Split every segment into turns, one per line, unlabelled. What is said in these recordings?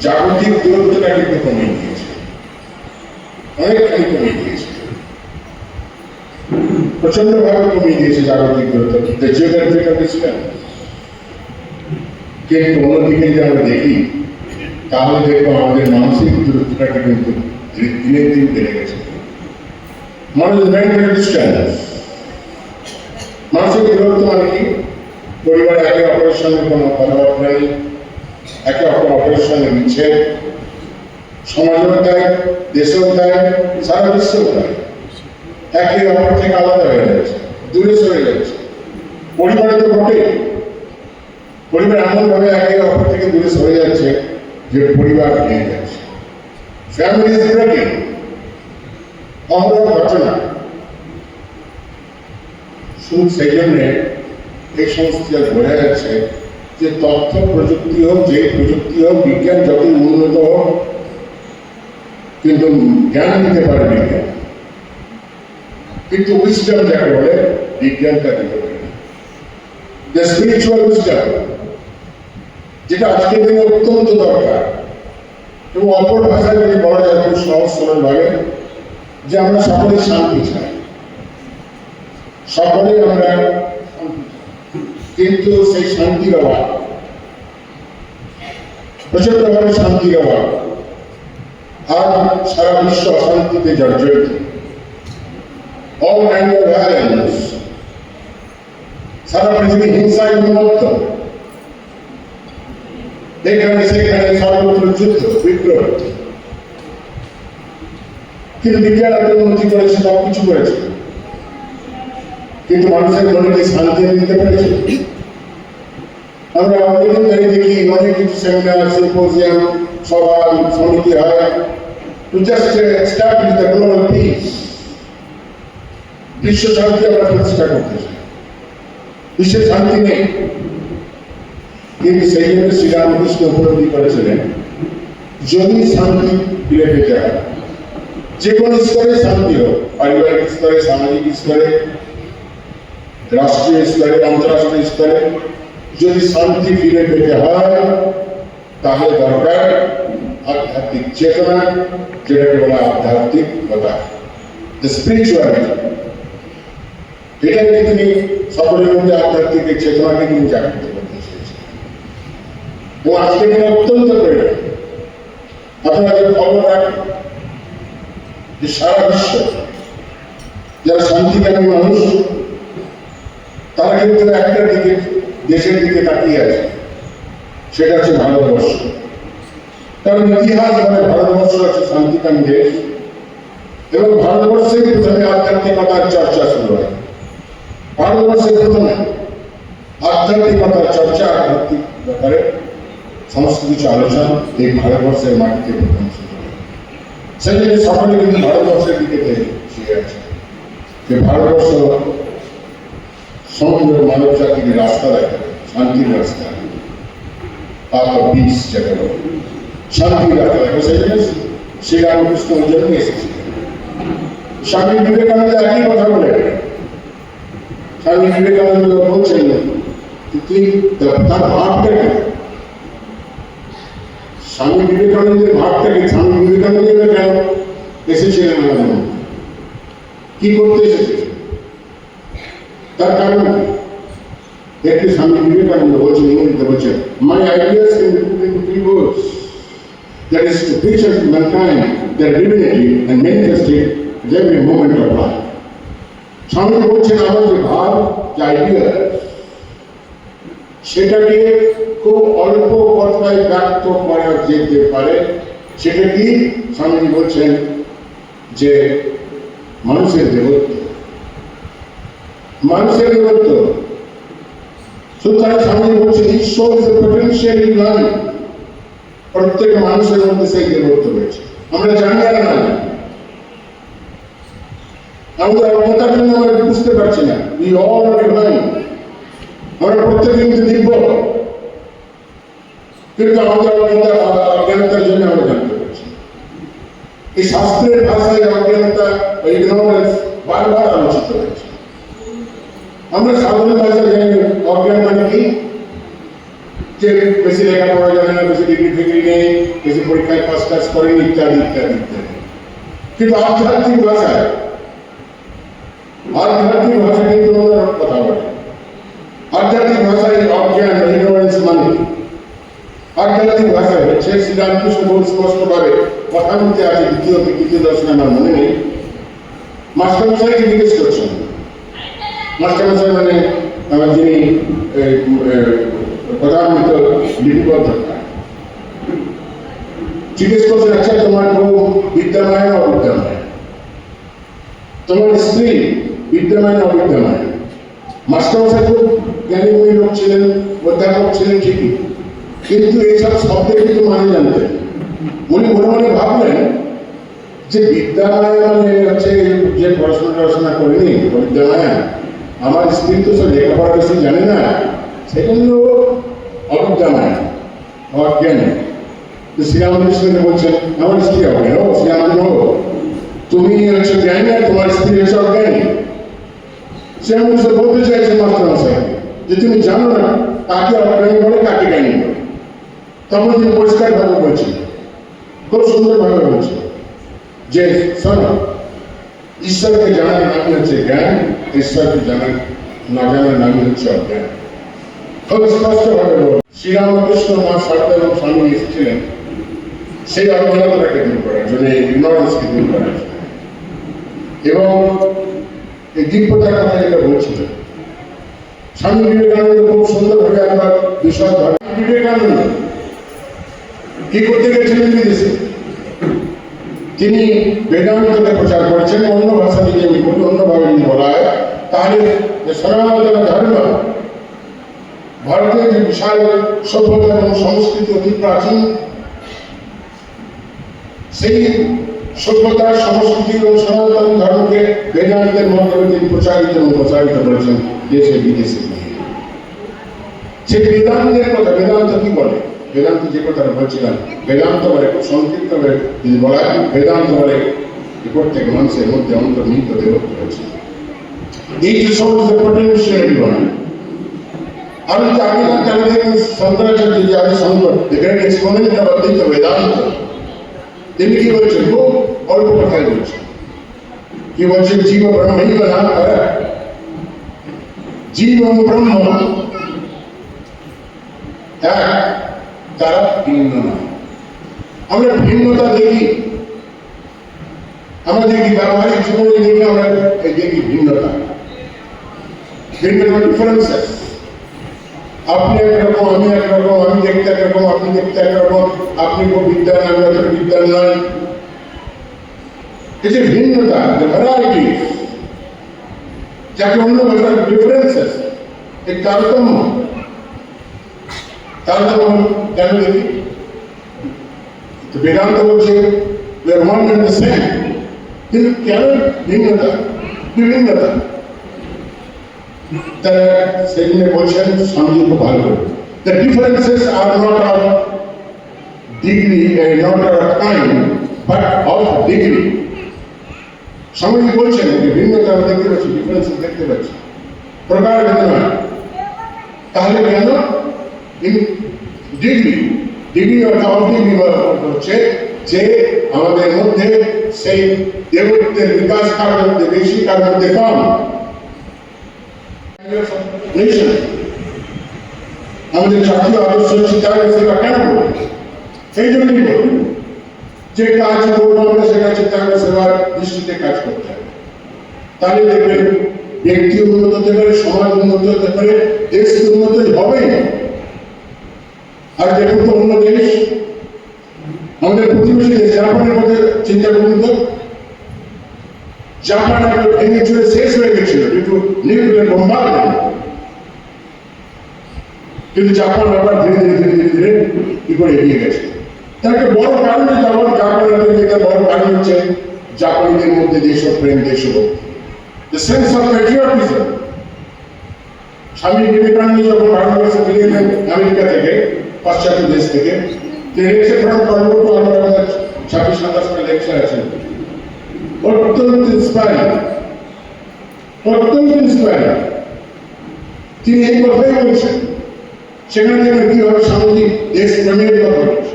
জাগতিক দূরত্বটা কিন্তু কমিয়ে দিয়েছে। অনেকখানি কমিয়ে দিয়েছে। প্রচণ্ড ভাবে কমিয়ে দিয়েছে জাগতিক দূরত্ব। ডিস্টেন্স কিন্তু অন্যদিকে যদি আমরা দেখি, তাহলে দেখব আমাদের মানসিক দূরত্বটাকে কিন্তু দিনে- বেড়ে গেছে। মানুষ দূরত্ব মানে কি? পরিবার একে অপরের সঙ্গে কোনো কথাবার্তা নেই একে অপর অপরের সঙ্গে বিচ্ছেদ সমাজও তাই, দেশেও তাই, সারা বিশ্বেও তাই। একে অপর থেকে আলাদা হয়ে যাচ্ছে, দূরে সরে যাচ্ছে। পরিবারে তো ঘটে পরিবার এমনভাবে একে অপর থেকে দূরে সরে যাচ্ছে যে পরিবার ভেঙে যাচ্ছে। ফ্যামিলি ইজ ব্রেকিং অহরহ ঘটনা। শুধু সেই জন্যে এই সমস্ত যা বোঝা যাচ্ছে যে তথ্য প্রযুক্তি হোক, যে প্রযুক্তি হোক, বিজ্ঞান যতই উন্নত হোক, কিন্তু জ্ঞান দিতে পারে বিজ্ঞান। কিন্তু উইস্টম যাকে বলে, বিজ্ঞানটা দিতে পারে দ্য স্পিরিচুয়াল উইস্টম যেটা আজকের দিনে অত্যন্ত দরকার। এবং অপর ভাষায় যদি বলা যায়, খুব সহজ সরল ভাবে, যে আমরা সকলে শান্তি চাই। সকলেই আমরা। কিন্তু সেই শান্তির অভাব। প্রচন্ডভাবে শান্তির অভাব। আজ সারা বিশ্ব অশান্তিতে জর্জরিত। সারা পৃথিবী হিংসায় উন্মত্ত এখানে সেখানে সর্বত্র যুদ্ধ, বিপ্লব। কিন্তু বিজ্ঞান উন্নতি করেছে সব কিছু করেছে। কিন্তু মানুষের মনে কি শান্তি দিতে পেরেছে? আমরা অনেকদিন ধরে দেখি অনেক কিছু সেমিনার, সিম্পোজিয়াম, সভা, সমিতি হয়। To just establish the global peace বিশ্ব শান্তি আমরা প্রতিষ্ঠা করতে চাই। বিশ্বের শান্তি নেই। কিন্তু সেই জন্য শ্রীরামকৃষ্ণ উপলব্ধি করেছিলেন, যদি শান্তি ফিরে পেতে হয়, যে কোনো স্তরে শান্তি হোক, পারিবারিক স্তরে, সামাজিক স্তরে রাষ্ট্রীয় স্তরে, আন্তঃরাষ্ট্রীয় স্তরে যদি শান্তি ফিরে পেতে হয়, তাহলে দরকার আধ্যাত্মিক চেতনা, যেটাকে বলা আধ্যাত্মিকতা স্পিরিচুয়ালিটি এটাকে তিনি সকলের মধ্যে আধ্যাত্মিক চেতনাকে তিনি জাগ্রত করতে চেয়েছেন এবং আজকে দিনে অত্যন্ত প্রয়োজন আপনারা যে খবর রাখেন যে সারা বিশ্ব যারা শান্তিকামী মানুষ তারা কিন্তু একটা দিকে দেশের দিকে তাকিয়ে আছে। সেটা হচ্ছে ভারতবর্ষ। কারণ ইতিহাস মানে ভারতবর্ষ হচ্ছে শান্তিকামী দেশ। এবং ভারতবর্ষেই প্রথমে আধ্যাত্মিকতার চর্চা শুরু হয়। ভারতবর্ষের প্রথমে আধ্যাত্মিকতার চর্চা আধ্যাত্মিক ব্যাপারে সমস্ত কিছু আলোচনা এই ভারতবর্ষের মাটিতে প্রথম শুরু হয়। সেই জন্য সকলে কিন্তু ভারতবর্ষের দিকে চেয়ে আছে। যে ভারতবর্ষ সমগ্র মানব জাতিকে রাস্তা দেখাবে শান্তির রাস্তা। পাথ পিস যেটা শান্তির রাস্তা দেখাবে সেই জন্য শ্রীরামকৃষ্ণ ওই এসেছিলেন স্বামী বিবেকানন্দ একই কথা বলে। স্বামী বিবেকানন্দ বলছেন তুই তার ভাবটা স্বামী বিবেকানন্দের ভাবটা কি স্বামী বিবেকানন্দ কেন এসেছিলেন কি করতে এসেছিলেন তার কারণ কি একটি স্বামী বিবেকানন্দ বলছেন ইংরেজিতে বলছেন my ideas can be put in three words that is to teach us mankind their divinity and manifest it in every moment of life. স্বামী বলছেন আমার যে ভাব যে আইডিয়া সেটাকে খুব অল্প কথায় ব্যক্ত করা যেতে পারে সেটা কি স্বামীজি বলছেন যে মানুষের দেবত্ব মানুষের দেবত্ব সুতরাং স্বামীজি বলছেন ঈশ্বর ইজ পটেন্সিয়াল ইন প্রত্যেক মানুষের মধ্যে সেই দেবত্ব রয়েছে। আমরা জানি না। আমাদের অজ্ঞতার জন্য আমরা বুঝতে পারছি না। উই অল আর ডিভাইন আমরা প্রত্যেকে কিন্তু দিব্য কিন্তু আমাদের অজ্ঞতা, অজ্ঞানতার জন্য আমরা জানতে পারছি। এই শাস্ত্রের ভাষায় অজ্ঞানতা ইগনোরেন্স বারবার আলোচিত হয়েছে। আমরা সাধারণ ভাষায় জানি অজ্ঞান মানে কি? যে বেশি লেখাপড়া জানে না, বেশি ডিগ্রি ফিগ্রি নেই, বেশি পরীক্ষায় পাস টাস করেনি ইত্যাদি ইত্যাদি ইত্যাদি। কিন্তু আধ্যাত্মিক ভাষায়, আধ্যাত্মিক ভাষা কিন্তু ওনারা কথা বলে আধ্যাত্মিক ভাষায় অজ্ঞান ইগনোরেন্স মানে আধ্যাত্মিক ভাষায় হচ্ছে শ্রীরামকৃষ্ণ বহু স্পষ্টভাবে কথার মধ্যে আছে, দ্বিতীয় কি তৃতীয় দর্শনে আমার মনে নেই। মাস্টারমশাইকে জিজ্ঞেস করছেন মাস্টারমশাই মানে আহ, যিনি এই, আহ, প্রধানত লিপিবদ্ধ জিজ্ঞেস করছেন আচ্ছা তোমার বউ বিদ্যাময় না অবিদ্যাময় তোমার স্ত্রী বিদ্যমান না অবিদ্যমান মাস্টারমশাই খুব জ্ঞানীগুণী লোক ছিলেন অধ্যাপক ছিলেন ঠিকই কিন্তু এইসব শব্দের কিন্তু মানে জানতেন উনি মনে মনে ভাবলেন যে বিদ্যালয় মানে হচ্ছে যে পড়াশোনা টড়াশোনা করেনি বিদ্যালয় আমার স্ত্রী তো সব লেখাপড়া বেশি জানে না। সেজন্য অবিদ্যাময় অজ্ঞান তো শ্রীরামকৃষ্ণকে বলছেন, আমার স্ত্রী হবে ও শ্রীরামান্য তুমি হচ্ছে জ্ঞানী আর তোমার স্ত্রী হচ্ছে অজ্ঞানী। শ্রীরামকৃষ্ণ বলতে চাইছে মাস্টার মশাই যে তুমি জানো না কাকে অজ্ঞানী বলে, কাকে জ্ঞানী বলে। তখন তিনি পরিষ্কার ভাবে বলছেন, খুব সুন্দর ভাবে বলছেন যে, শোনো ঈশ্বরকে জানার নামই হচ্ছে জ্ঞান, ঈশ্বরকে জানার না জানার নামই হচ্ছে অজ্ঞান। খুব স্পষ্ট ভাবে বল শ্রীরামকৃষ্ণ মা সারদা এবং স্বামী এসেছিলেন, সেই অজ্ঞানতাকে দূর করার জন্য, এই ইগনোরেন্সকে দূর করার জন্য। এবং এই দিব্যতার কথা যেটা বলছিলেন স্বামী বিবেকানন্দ খুব সুন্দরভাবে বিষয় ধরে বিবেকানন্দ কি করতে গেছিলেন বিদেশে তিনি বেদান্তকে প্রচার করেছেন, অন্য ভাষা যদি আমি বলি অন্যভাবে যদি বলা হয় তাহলে যে সনাতন ধর্ম, ভারতের যে বিশাল সভ্যতা এবং সংস্কৃতি অতি প্রাচীন, সেই সভ্যতা, সংস্কৃতি এবং সনাতন ধর্মকে বেদান্তের মাধ্যমে তিনি প্রচারিত এবং প্রচারিত করেছেন দেশে, বিদেশে। সেই বেদান্তের কথা, বেদান্ত কি বলে বেদান্ত যে কথাটা বলছিলাম বেদান্ত বলে খুব সংক্ষিপ্ত করে যদি বলা হয় বেদান্ত বলে যে প্রত্যেক মানুষের মধ্যে অন্তর্নিহিত দেবত্ব রয়েছে এই যে সমস্ত পটেনশিয়াল ডিভাইন আমি তো আগে না জানি দেখুন শঙ্করাচার্য যে আগে শঙ্কর এখানে এক্সপোনেন্ট অফ অদ্বৈত বেদান্ত তিনি কি বলছেন খুব অল্প কথাই বলছেন কি বলছেন জীব ব্রহ্মই না করে জীব এবং ব্রহ্ম এক তারা ভিন্ন নয় আমরা ভিন্নতা দেখি। আমরা দেখি ব্যবহারিক জীবনে দেখি আমরা এই দেখি ভিন্নতা। ভিন্ন ডিফারেন্সেস আপনি একরকম, আমি একরকম, আমি দেখতে একরকম, আপনি দেখতে একরকম, আপনি খুব বিদ্যান আমি অত বিদ্যান নয়। এই যে ভিন্নতা যে ভ্যারাইটি যাকে অন্য ভাষার ডিফারেন্সেস এই তারতম্য। তারতম্য কেন দেখি তো বেদান্ত বলছে we are one and the same কিন্তু কেন ভিন্নতা বিভিন্নতা তারা সেদিনে বলছেন স্বামীজি খুব ভালো করে the differences are not of degree not of time but of degree Swamiji বলছেন যে ভিন্নতা আমরা দেখতে পাচ্ছি ডিফারেন্সেস দেখতে পাচ্ছি প্রকার ভেদ নয় তাহলে কেন ইন ডিগ্রি ডিগ্রি অর্থাৎ ডিগ্রি হচ্ছে যে আমাদের মধ্যে সেই দেবত্বের বিকাশ কার মধ্যে, বেশি কার মধ্যে কম। আমাদের জাতীয় আদর্শ চিন্তায় সেটা কেন সেই জন্যই বলব যে কাজ করব আমরা সেটা চিন্তায় সেবার দৃষ্টিতে কাজ করতে হবে। তাহলে দেখবেন, ব্যক্তি উন্নত হতে পারে, সমাজ উন্নত হতে পারে, দেশ উন্নত হবেই। আর তো অন্য দেশ আমাদের প্রতিবেশী দেশ জাপানের মধ্যে চিন্তা করুন তো, জাপান একটা চুরে শেষ হয়ে গেছিল, কিন্তু নিউক্লিয়ার বোম্বার্ডমেন্ট কিন্তু জাপান আবার ধীরে ধীরে ধীরে ধীরে ধীরে কি করে এগিয়ে গেছে। তার একটা বড় কারণ যে জাপান জাপানের একটা বড় কারণ হচ্ছে, জাপানিদের মধ্যে দেশপ্রেম দেশভক্তি the sense of patriotism Swami Vivekananda যখন ভারতবর্ষে ফিরে এলেন আমেরিকা থেকে পাশ্চাত্য দেশ থেকে। তিনি এসে ফ্রম কলকাতা আমার আমাদের ছাব্বিশ সাতাশটা লেকচার আছে। অত্যন্ত ইন্সপায়ারিং অত্যন্ত ইন্সপায়ারিং তিনি এই কথাই বলছেন। সেখানে দেখবেন কীভাবে স্বামীজি দেশ প্রেমের কথা বলছে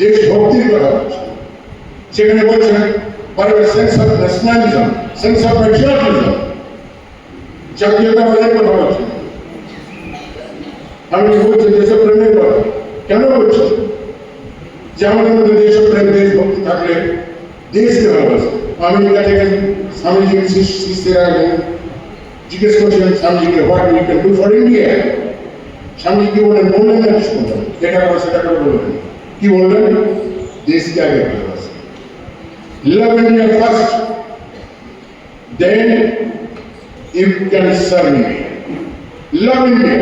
দেশ ভক্তির কথা বলছে সেখানে বলছেন বারবার sense of nationalism sense of patriotism জাতীয়তাবাদের কথা বলছেন। আমি বলছি দেশপ্রেমের কথা কেন বলছি? যে আমাদের দেশপ্রেম দেশভক্তি থাকলে দেশকে ভালোবাসে আমেরিকা থেকে স্বামীজির শিষ্য- শিষ্যেরা জিজ্ঞেস করছিলেন স্বামীজিকে what we can do for India Swamiji কি বললেন বললেন না কিছু বললেন এটা করে সেটা করে, বললেন কি বললেন? দেশকে আগে ভালোবাসে। Love India first then you can serve India love India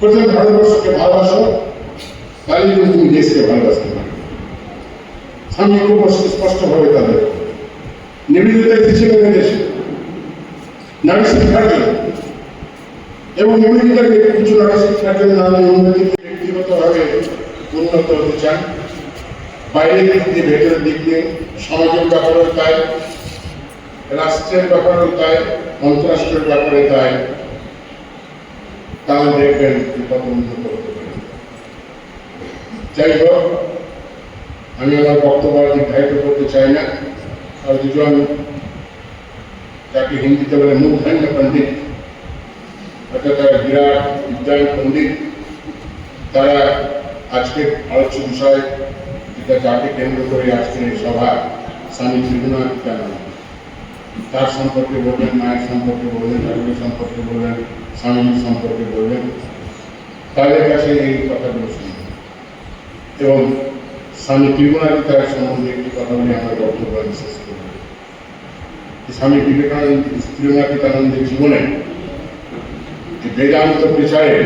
প্রথমে ভারতবর্ষকে ভালোবাসো তাহলে কিন্তু তুমি দেশকে ভালোবাসতে পারবে স্বামী খুব স্পষ্টভাবে তাদের। নিবেদিতা ছিলেন দেশে। নারী শিক্ষার জন্য। এবং নিবেদিতাকে কিছু নারী শিক্ষার জন্য নানা উন্নতিতে ব্যক্তিগতভাবে উন্নত হতে চান বাইরের দিক দিয়ে, ভেতরের দিক দিয়ে সমাজের ব্যাপারেও তাই, রাষ্ট্রের ব্যাপারেও তাই, অন্তরাষ্ট্রের ব্যাপারে তাই। তাহলে দেখবেন কত উন্নত করতে পারেন যাই হোক আমি আমার বক্তব্য আর দীর্ঘায়িত করতে চাই না আর দুজন যাকে হিন্দিতে বলে মূর্ধন্য পণ্ডিত অর্থাৎ তারা বিরাট বিজ্ঞান পণ্ডিত তারা আজকের আলোচ্য বিষয় যেটা যাকে কেন্দ্র করে আজকের এই সভা স্বামী ত্রিগুণাতীতানন্দ তার সম্পর্কে বলবেন, মায়ের সম্পর্কে বলবেন, ঠাকুরের সম্পর্কে বলবেন স্বামীর সম্পর্কে বলবেন। তাদের কাছে এই কথাগুলো শুনবেন এবং স্বামী ত্রিগুণাতীতার সম্বন্ধে একটি কথা বলে আমার বক্তব্য আমি শেষ করব। স্বামী বিবেকানন্দ ত্রিগুণাতীতানন্দের জীবনে বেদান্ত প্রচারে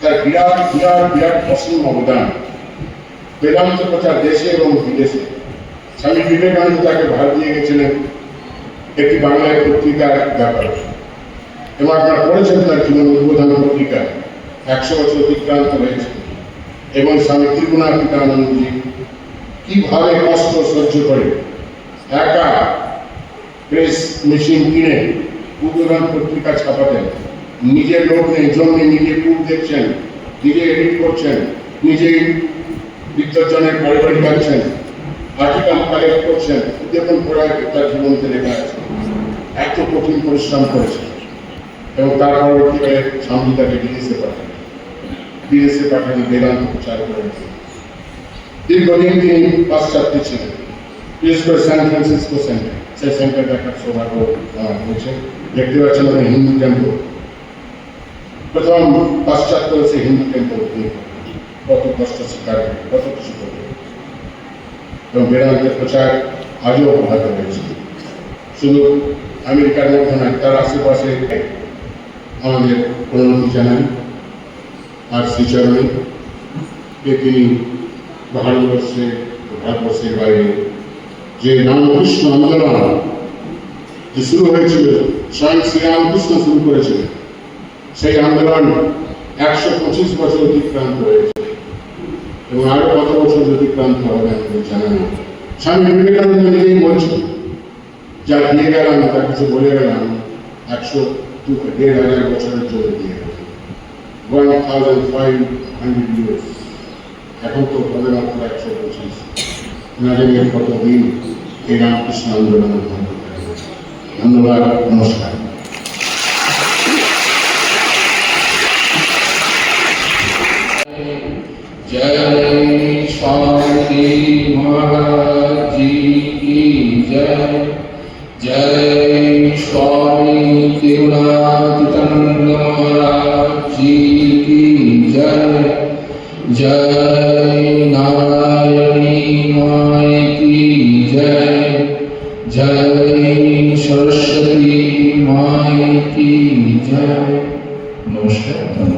তার বিরাট বিরাট বিরাট অসীম অবদান। বেদান্ত প্রচার দেশে এবং বিদেশে। স্বামী বিবেকানন্দ তাকে ভার দিয়ে গেছিলেন। একটি বাংলায় পত্রিকার ব্যাপারে। এবং আপনারা পড়েছেন তার জীবন উদ্বোধন পত্রিকা, একশো বছর অতিক্রান্ত হয়েছে। এবং স্বামী ত্রিগুণাতীতানন্দজি কীভাবে কষ্ট সহ্য করে। একা প্রেস মেশিন কিনে উদ্বোধন পত্রিকা ছাপাতেন। নিজের লোক নেই জন্মে নিজে কুক দেখছেন, নিজে এডিট করছেন, নিজেই বিদ্যজনের বাড়ি বাড়ি যাচ্ছেন আর্টিকেল কালেক্ট করছেন দেখুন পড়ায় তার লেখা আছে এত কঠিন পরিশ্রম করেছে। এবং তার পরবর্তীকালে স্বামী তাকে বিদেশে পাঠান। বিদেশে পাঠানো বেদান্ত প্রচার করেন দীর্ঘদিন তিনি পাশ্চাত্যে ছিলেন। বিশেষ করে সান ফ্রান্সিসকো সেন্টার সেই সেন্টার দেখার সৌভাগ্য হয়েছে। দেখতে পাচ্ছেন ওখানে হিন্দু টেম্পল প্রথম পাশ্চাত্য সে হিন্দু টেম্পল কত কষ্ট স্বীকার করে, কত কিছু করে এবং বেদান্তের প্রচার আজও অব্যাহত রয়েছে। শুধু আমেরিকার মধ্যে নয়, তার আশেপাশে আমাদের প্রণতি জানান আর শ্রীচরণে যে তিনি ভারতবর্ষে, ভারতবর্ষের বাইরে যে রামকৃষ্ণ আন্দোলন, যে শুরু হয়েছিল, স্বয়ং শ্রীরামকৃষ্ণ শুরু করেছিলেন, সেই আন্দোলন একশো পঁচিশ বছর অতিক্রান্ত হয়েছে। এবং আরও কত বছর যদি অতিক্রান্ত হবে আমাদের জানা নেই স্বামী বিবেকানন্দ নিজেই বলছেন যা দিয়ে গেলাম তার কিছু বলে গেলাম, একশো দেড় হাজার বছরের জন্য দিয়ে গেলাম। One thousand five hundred years এখন তো হবে মাত্র একশো পঁচিশ। না কতদিন এই রামকৃষ্ণ আন্দোলনের। ধন্যবাদ, নমস্কার।
जय स्वामी महाराज जी की जय जय स्वामी तिरुनाथानंद महाराज जी की जय जय नारायणी माय की जय जय सरस्वती माय की जय नमस्कार धन्यवाद